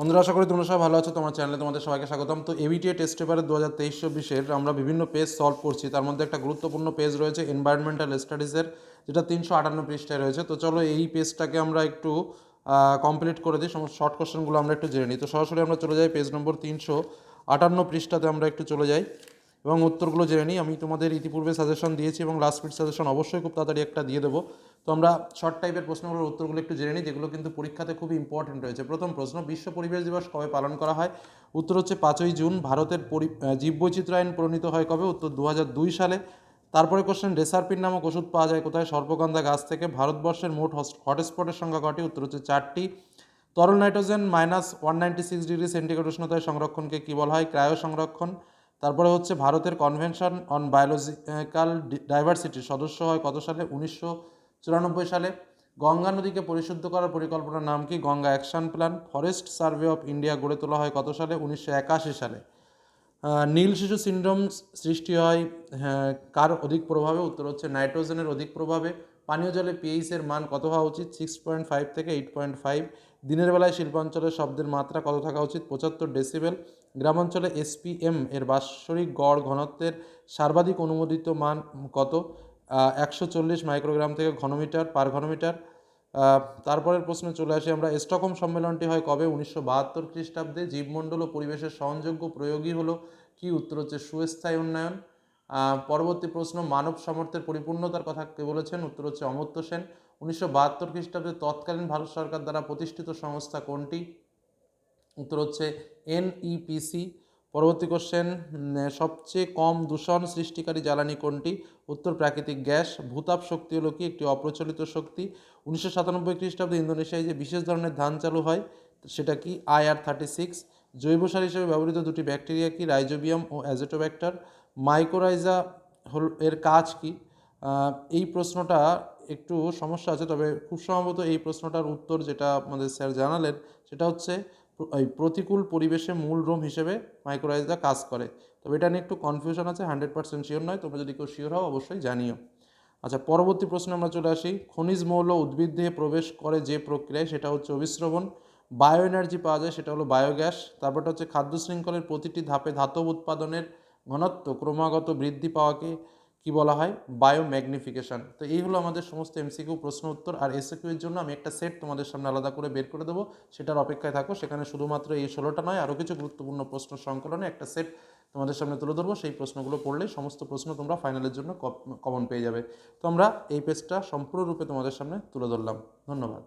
বন্ধুরা, আশা করি তোমরা সবাই ভালো আছো। তোমার চ্যানেলে তোমাদের সবাইকে স্বাগতম। তো এবিটিএ টেস্ট পেপারে দু হাজার তেইশ চব্বিশের আমরা বিভিন্ন পেজ সলভ করছি। তার মধ্যে একটা গুরুত্বপূর্ণ পেজ রয়েছে এনভায়রনমেন্টাল স্টাডিজের যেটা তিনশো আটান্ন পৃষ্ঠায় রয়েছে। তো চলো এই পেজটাকে আমরা একটু কমপ্লিট করে দিই। সমস্ত শর্ট কোশ্চেনগুলো আমরা একটু জেনে নিই। তো সরাসরি আমরা চলে যাই পেজ নম্বর তিনশো আটান্ন পৃষ্ঠাতে আমরা একটু চলে যাই। এবং উত্তরগুলো জেনে নিই। আমি তোমাদের ইতিপূর্বে সাজেশন দিয়েছি এবং লাস্ট মিনিট সাজেশন অবশ্যই খুব তাড়াতাড়ি একটা দিয়ে দেবো। তো আমরা শর্ট টাইপের প্রশ্নগুলোর উত্তরগুলো একটু জেনে নিই, যেগুলো কিন্তু পরীক্ষাতে খুব ইম্পর্টেন্ট রয়েছে। প্রথম প্রশ্ন, বিশ্ব পরিবেশ দিবস কবে পালন করা হয়? উত্তর হচ্ছে পাঁচই জুন, ভারতের পরি জীববৈচিত্র্য আইন প্রণীত হয় কবে? উত্তর দু সালে। তারপরে কোশ্চেন রেসারপিন নামক ওষুধ পাওয়া যায় কোথায়? সর্পগন্ধা গাছ থেকে। ভারতবর্ষের মোট হটস্পটের সংখ্যা কটি? উত্তর হচ্ছে চারটি। তরল nitrogen minus one ninety six degree centigrade উষ্ণতায় সংরক্ষণকে কী বলা হয়? ক্রায়ো সংরক্ষণ তারপরে হচ্ছে ভারতের কনভেনশন অন বায়োলজিক্যাল ডাইভার্সিটির সদস্য হয় কত সালে? উনিশশো চুরানব্বই সালে। গঙ্গা নদীকে পরিশুদ্ধ করার পরিকল্পনার নাম কি? Ganga action plan forest survey of India গড়ে তোলা হয় কত সালে? উনিশশো একাশি সালে। নীল শিশু সিন্ড্রোম সৃষ্টি হয় হ্যাঁ, কার অধিক প্রভাবে? উত্তর হচ্ছে নাইট্রোজেনের অধিক প্রভাবে। পানীয় জলে পিএইচ এর মান কত হওয়া উচিত? সিক্স পয়েন্ট ফাইভ থেকে এইট পয়েন্ট ফাইভ দিনের বেলায় শিল্পাঞ্চলে শব্দের মাত্রা কত থাকা উচিত? পঁচাত্তর ডেসিবেল গ্রামাঞ্চলে এসপিএম এর বাৎসরিক গড় ঘনত্বের সর্বাধিক অনুমোদিত মান কত? একশো চল্লিশ মাইক্রোগ্রাম থেকে ঘনমিটার পার ঘনমিটার। তারপরের প্রশ্নে চলে আসি আমরা। স্টকহোম সম্মেলনটি হয় কবে? উনিশশো বাহাত্তর খ্রিস্টাব্দে। জীবমণ্ডল ও পরিবেশের সহনযোগ্য প্রয়োগই হলো কি? উত্তর হচ্ছে সুস্থায়ী উন্নয়ন। পরবর্তী প্রশ্ন, মানব সামর্থ্যের পরিপূর্ণতার কথা কে বলেছেন? উত্তর হচ্ছে অমর্ত্য সেন। উনিশশো বাহাত্তর খ্রিস্টাব্দে তৎকালীন ভারত সরকার দ্বারা প্রতিষ্ঠিত সংস্থা কোনটি? উত্তর হচ্ছে এনইপিসি। পরবর্তী কোশ্চেন সবচেয়ে কম দূষণ সৃষ্টিকারী জ্বালানি কোনটি? উত্তর, প্রাকৃতিক গ্যাস, ভূতাপ শক্তি হলো কি? একটি অপ্রচলিত শক্তি। উনিশশো সাতানব্বই খ্রিস্টাব্দে ইন্দোনেশিয়ায় যে বিশেষ ধরনের ধান চালু হয়, সেটা কি? আইআর থার্টি সিক্স জৈব সার হিসেবে ব্যবহৃত দুটি ব্যাকটেরিয়া কি? রাইজোবিয়াম ও অ্যাজেটোব্যাক্টার। মাইক্রোরাইজা হল, এর কাজ কি? এই প্রশ্নটা একটু সমস্যা আছে, তবে খুব সম্ভবত এই প্রশ্নটার উত্তর যেটা আমাদের স্যার জানালেন, সেটা হচ্ছে এই প্রতিকূল পরিবেশে মূল রোম হিসেবে মাইক্রোরাইজা কাজ করে। তবে এটা নিয়ে একটু কনফিউশন আছে হান্ড্রেড পার্সেন্ট শিওর নয় তোমরা যদি কেউ শিওর হও, অবশ্যই জানিও। আচ্ছা পরবর্তী প্রশ্নে আমরা চলে আসি। খনিজ মৌল উদ্ভিদ দেহে প্রবেশ করে যে প্রক্রিয়ায়, সেটা হচ্ছে অভিস্রবণ। বায়ো এনার্জি পাওয়া যায়, সেটা হলো বায়োগ্যাস তারপরটা হচ্ছে খাদ্য শৃঙ্খলের প্রতিটি ধাপে ধাতব উৎপাদনের ঘনত্ব, ক্রমাগত বৃদ্ধি পাওয়াকে কি বলা হয়? বায়ো ম্যাগনিফিকেশন তো এই হলো আমাদের সমস্ত এমসিকিউ প্রশ্ন উত্তর। আর এসএকিউ এর জন্য আমি একটা সেট তোমাদের সামনে আলাদা করে বের করে দেবো। সেটার অপেক্ষায় থাকো। সেখানে শুধুমাত্র এই ষোলোটা নয় আরও কিছু গুরুত্বপূর্ণ প্রশ্ন সংকলনে একটা সেট তোমাদের সামনে তুলে ধরবো। সেই প্রশ্নগুলো পড়লেই সমস্ত প্রশ্ন তোমরা ফাইনালের জন্য কমন পেয়ে যাবে। তো আমরা এই পেজটা সম্পূর্ণরূপে তোমাদের সামনে তুলে ধরলাম। ধন্যবাদ।